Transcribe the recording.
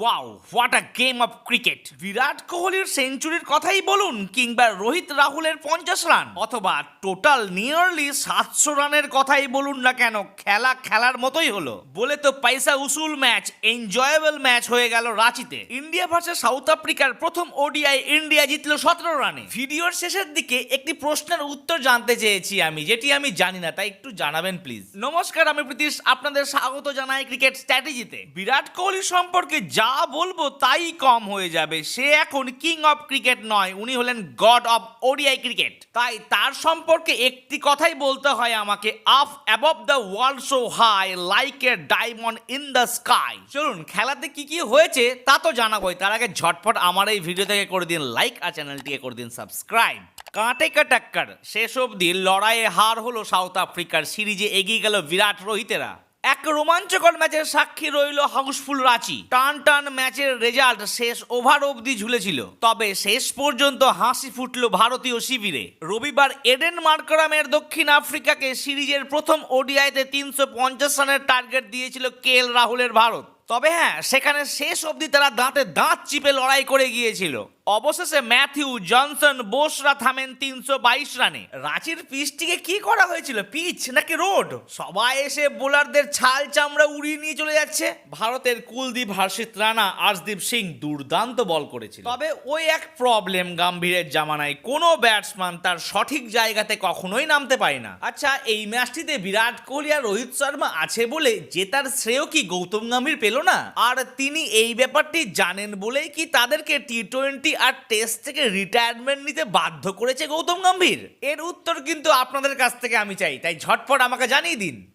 Wow what a game of cricket Virat কোহলির সেঞ্চুরির কথাই বলুন, কিংবা রোহিত রাহুলের পঞ্চাশ রান অথবা টোটাল নিয়ারলি সাতশো রানের কথাই বলুন না কেন, খেলা খেলার মতোই হলো। বলে তো পয়সা উসুল ম্যাচ এনজয়েবল ম্যাচ হয়ে গেল রাঁচিতে। ইন্ডিয়া ভার্সেস সাউথ আফ্রিকার প্রথম ওডিআই ইন্ডিয়া জিতলো সতেরো রানে ভিডিওর শেষের দিকে একটি প্রশ্নের উত্তর জানতে চেয়েছি আমি, যেটি আমি জানি না, তাই একটু জানাবেন প্লিজ নমস্কার, আমি প্রীতিশ, আপনাদের স্বাগত জানাই ক্রিকেট স্ট্র্যাটেজিতে বিরাট কোহলি সম্পর্কে যা বলব তাই কম হয়ে যাবে। সে এখন কিং অফ ক্রিকেট নয়, উনি হলেন গড অফ ওডিআই ক্রিকেট তাই তার সম্পর্কে একটি কথাই বলতে হয় আমাকে up above the world so high like a diamond in the sky চলুন, খেলাতে কি কি হয়েছে তা তো জানাবোই। তার আগে ঝটপট আমার এই ভিডিও থেকে করে দিন লাইক আর চ্যানেলটিকে করে দিন সাবস্ক্রাইব কাঁটে কাটাক্কার, শেষ অবধি লড়াইয়ে হার হলো সাউথ আফ্রিকার সিরিজে এগিয়ে গেল বিরাট রোহিতেরা। এক রোমাঞ্চকর ম্যাচের সাক্ষী রইল হাউসফুল রাঁচি। টান টান ম্যাচের রেজাল্ট শেষ ওভার অবধি ঝুলেছিল। তবে শেষ পর্যন্ত হাসি ফুটল ভারতীয় শিবিরে। রবিবার এডেন মার্করামের দক্ষিণ আফ্রিকাকে সিরিজের প্রথম ওডিআইতে তিনশো পঞ্চাশ রানের টার্গেট দিয়েছিল কে এল রাহুলের ভারত। তবে হ্যাঁ সেখানে শেষ অবধি তারা দাঁতে দাঁত চিপে লড়াই করে গিয়েছিল। অবশেষে ম্যাথিউ জনসন বোসরা থামেন তিনশো বাইশ রানে। রাঁচির পিচটিকে কি করা হয়েছিল? পিচ নাকি রোড? সবাই এসে বোলারদের ছাল চামড়া উড়িয়ে নিয়ে চলে যাচ্ছে। ভারতের কুলদীপ হর্ষিত রানা, আর্শদীপ সিং দুর্দান্ত বল করেছিল। তবে ওই এক প্রবলেম গাম্ভীরের জামানায় কোনো ব্যাটসম্যান তার সঠিক জায়গাতে কখনোই নামতে পারে না। আচ্ছা এই ম্যাচটিতে বিরাট কোহলি আর রোহিত শর্মা আছে বলে জেতার শ্রেয় কি গৌতম গম্ভীর পেল না? আর তিনি এই ব্যাপারটি জানেন বলেই কি তাদেরকে টি টোয়েন্টি আর টেস্ট থেকে রিটায়ারমেন্ট নিতে বাধ্য করেছে গৌতম গম্ভীর? এর উত্তর কিন্তু আপনাদের কাছ থেকে আমি চাই তাই ঝটপট আমাকে জানিয়ে দিন।